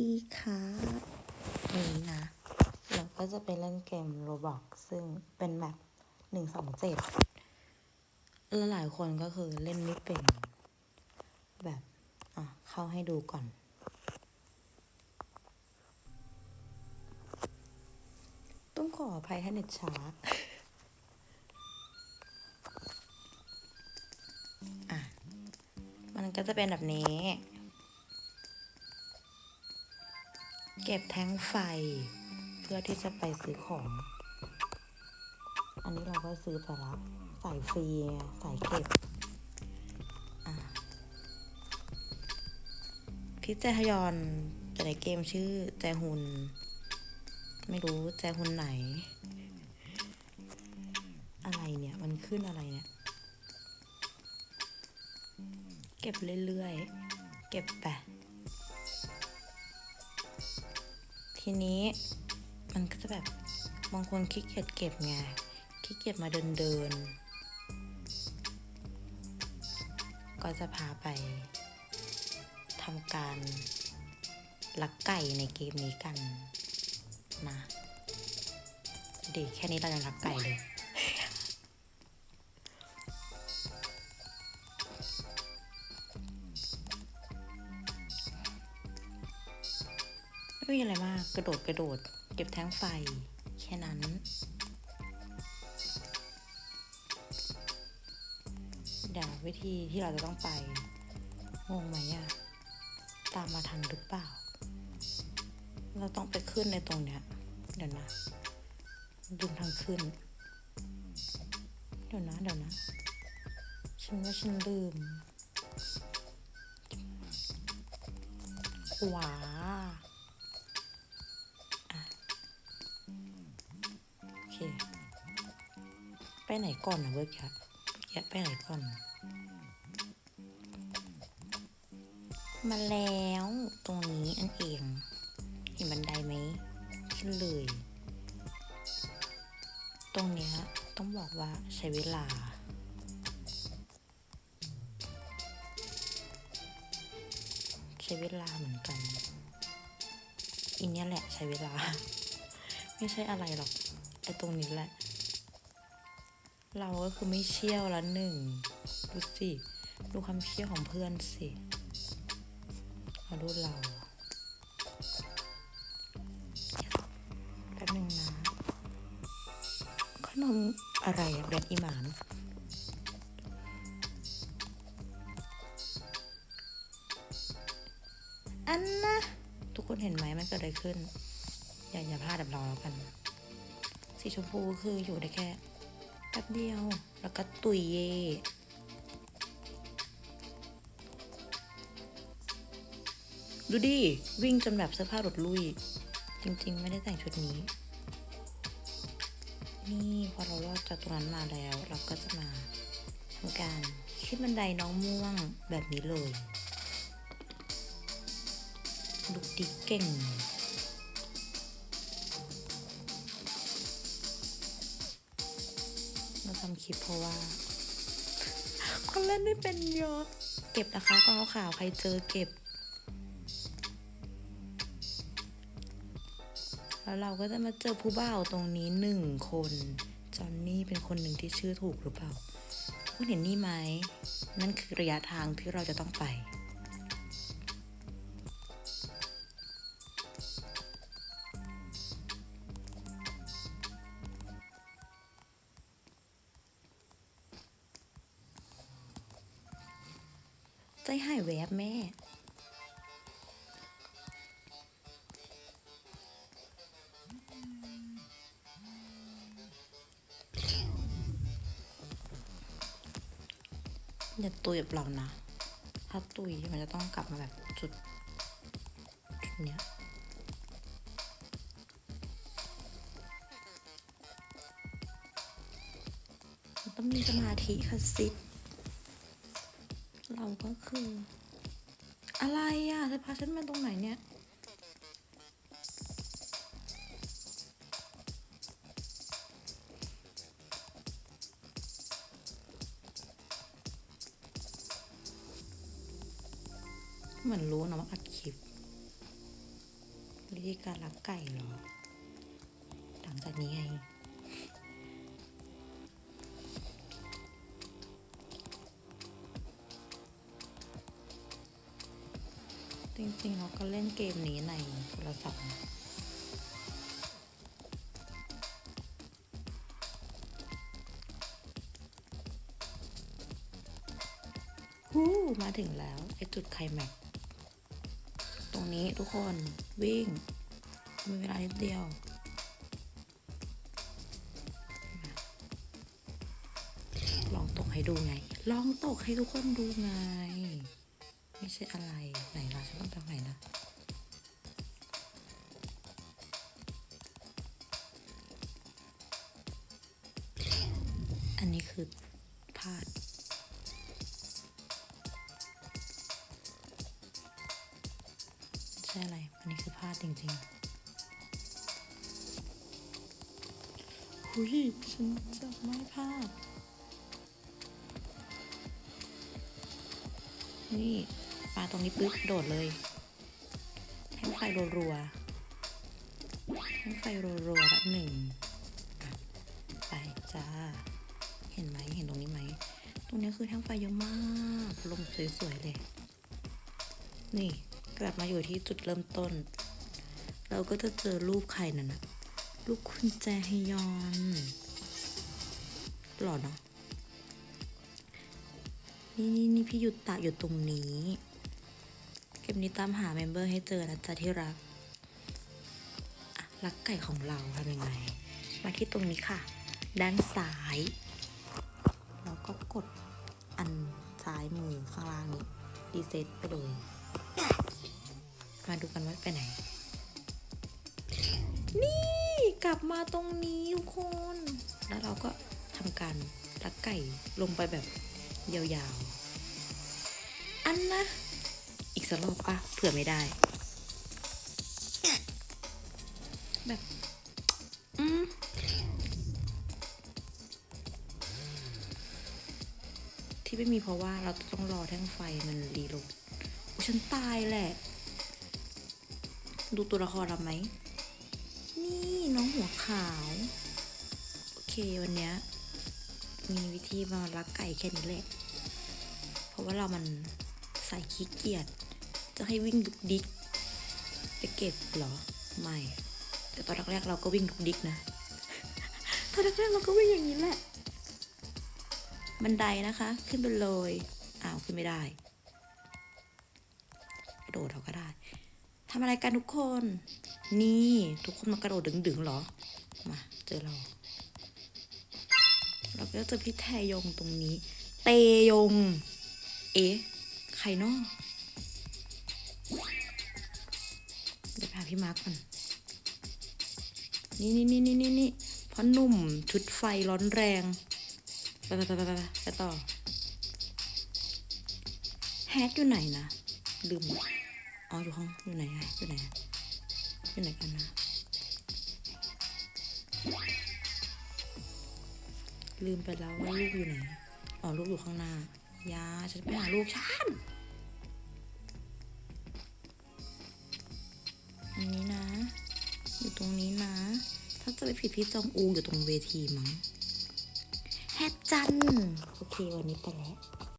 ดีครับนี้นะ เราก็จะไปเล่นเกมโรบอกซึ่งเป็นแมปหนึ่งสองเจ็ดแล้วหลายคนก็คือเล่นไม่เป็น แบบ อะ เข้าให้ดูก่อนต้องขออภัยถ้าเน็ตช้า อะ มันก็จะเป็นแบบนี้ เก็บแท้งไฟ เพื่อที่จะไปซื้อของ อันนี้เราก็ซื้อไปละสายฟรีไงสายเก็บ พี่แจฮยอนแต่ในเกมชื่อแจฮุน ไม่รู้แจฮุนไหน อะไรเนี่ย มันขึ้นอะไรเนี่ย เก็บเรื่อยๆ เก็บไป ทีนี้มันก็จะแบบบางคนขี้เกียจเก็บไงขี้เกียจมาเดินเดินๆก็จะพาไปทำการลักไก่ในเกมนี้กันนะเด็กแค่นี้เรายังลักไก่เลย ไม่มีอะไรมาก กระโดดกระโดด เก็บแท้งไฟ แค่นั้น เดี๋ยววิธีที่เราจะต้องไป งงไหมอะตามมาทันหรือเปล่า เราต้องไปขึ้นในตรงเนี้ย เดี๋ยวนะลืมทางขึ้น เดี๋ยวนะ เดี๋ยวนะ ฉันว่าฉันลืมขวา ไปไหนก่อนนะเวิร์กยัเมื่อกี้ไปไหนก่อน มาแล้วตรงนี้อันเอง เห็นบันไดไหมขึ้นเลย ตรงเนี้ยต้องบอกว่าใช้เวลาใช้เวลาเหมือนกันอินเนี้ยแหละใช้เวลา ไม่ใช่อะไรหรอกไอ้ตรงนี้แหละ เราก็คือไม่เชี่ยวละหนึ่งดูสิ ดูความเชี่ยวของเพื่อนสิมาดูเราแป๊บหนึงนะ ขนมอะไรแบรนด์อีหมานอันนะทุกคนเห็นไหมมันเกิดอะไรขึ้น อย่าอย่าพลาดแบบเราแล้วกัน สีชมพูคืออยู่ได้แค่ แป๊บเดียว แล้วก็ตุยเย่ดูดิ วิ่งจนแบบเสื้อผ้าหลุดลุย จริงๆ ไม่ได้แต่งชุดนี้ นี่พอเราลอดจากตรงนั้นมาแล้ว เราก็จะมาทำการขึ้นบันไดน้องม่วงแบบนี้เลย ดูดีเก่ง เราทำคลิปเพราะว่า คนเล่นไม่เป็นเยอะ เก็บนะคะกองข่าวใครเจอเก็บ แล้วเราก็จะมาเจอผู้บ่าวตรงนี้หนึ่งคน จอนนี่เป็นคนหนึ่งที่ชื่อถูกหรือเปล่าคุณเห็นนี่ไหม นั่นคือระยะทางที่เราจะต้องไป ใจหายแวบแม่ อย่าตุยแบบเรานะ ถ้าตุยมันจะต้องกลับมาแบบจุด จุดเนี้ยมันต้องมีสมาธิค่ะสิ ก็คือ อะไรอะเธอพาฉันมาตรงไหนเนี่ยเหมือนรู้นะว่าอัดคลิปวิธีการรักไก่เหรอ หลังจากนี้ไง จริงๆเราก็เล่นเกมนี้ในโทรศัพท์ฮู้มาถึงแล้วไอจุดไคลแม็กตรงนี้ทุกคนวิ่ง มีเวลานิดเดียวลองตกให้ดูไง ลองตกให้ทุกคนดูไง ไม่ใช่อะไรไหนล่ะฉันต้องทำไหนนะอันนี้คือพลาดใช่อะไร อันนี้คือพลาดจริงๆหุยฉันจะไม่พลาด นี่ปลาตรงนี้ปึ๊บโดดเลยแท่งไฟรัวๆแท่งไฟรัวๆละหนึ่งไปจ้า เห็นไหมเห็นตรงนี้ไหม ตรงนี้คือแท่งไฟเยอะมากลงสวยๆเลย นี่กลับมาอยู่ที่จุดเริ่มต้น เราก็จะเจอรูปใครนั่นนะรูปคุณแจฮยอนหล่อเนาะ นี่นี่นี่พี่หยุตตะอยู่ตรงนี้ เกมนี้ตามหาเมมเบอร์ให้เจอนะจ๊ะที่รักรักไก่ของเราทำยังไง มาที่ตรงนี้ค่ะ ด้านซ้ายเราก็กดอันซ้ายมือข้างล่างนี้รีเซ็ตไปเลย มาดูกันว่าไปไหน นี่กลับมาตรงนี้ทุกคน แล้วเราก็ทำการรักไก่ลงไปแบบ ยาวๆ อันนะ อีกสักรอบปะเผื่อไม่ได้ แบบ อืมที่ไม่มีเพราะว่าเราต้องรอแท่งไฟมันรีโหลดอุ๊ยฉันตายแหละ ดูตัวละครเราไหม นี่น้องหัวขาว โอเควันเนี้ย มีวิธีมารักไก่แค่นี้แหละ เพราะว่าเรามันใส่ขี้เกียจ จะให้วิ่งดุกดิกไปเก็บเหรอ ไม่ แต่ตอนแรกๆเราก็วิ่งดุกดิกนะ ตอนแรกๆเราก็วิ่งอย่างนี้แหละ บันไดนะคะ ขึ้นไปเลย อ้าวขึ้นไม่ได้ กระโดดเราก็ได้ทำอะไรกันทุกคน นี่ ทุกคนมากระโดดดึงๆเหรอ มา เจอเรา ก็จอพี่แทยงตรงนี้ เตยง เอ๊ะ ใครนาะเดี๋ยวไปหาพี่มาร์คก่อน นี่นี่นี่นี่นี่นี่พ่อหนุ่มชุดไฟร้อนแรงไปไปไปไปไปไปต่อ แฮทอยู่ไหนนะลืม อ๋อ อยู่ห้อง อยู่ไหนอะอยู่ไหน อยู่ไหนกันนะ ลืมไปแล้วว่าลูกอยู่ไหน อ๋อ ลูกอยู่ข้างหน้า ยา ฉันจะไปหาลูกฉันอันนี้นะ อยู่ตรงนี้นะ ถ้าจะไปผิดพี่จองอูอยู่ตรงเวทีมั้ง แฮทจัน โอเค วันนี้ไปแล้ว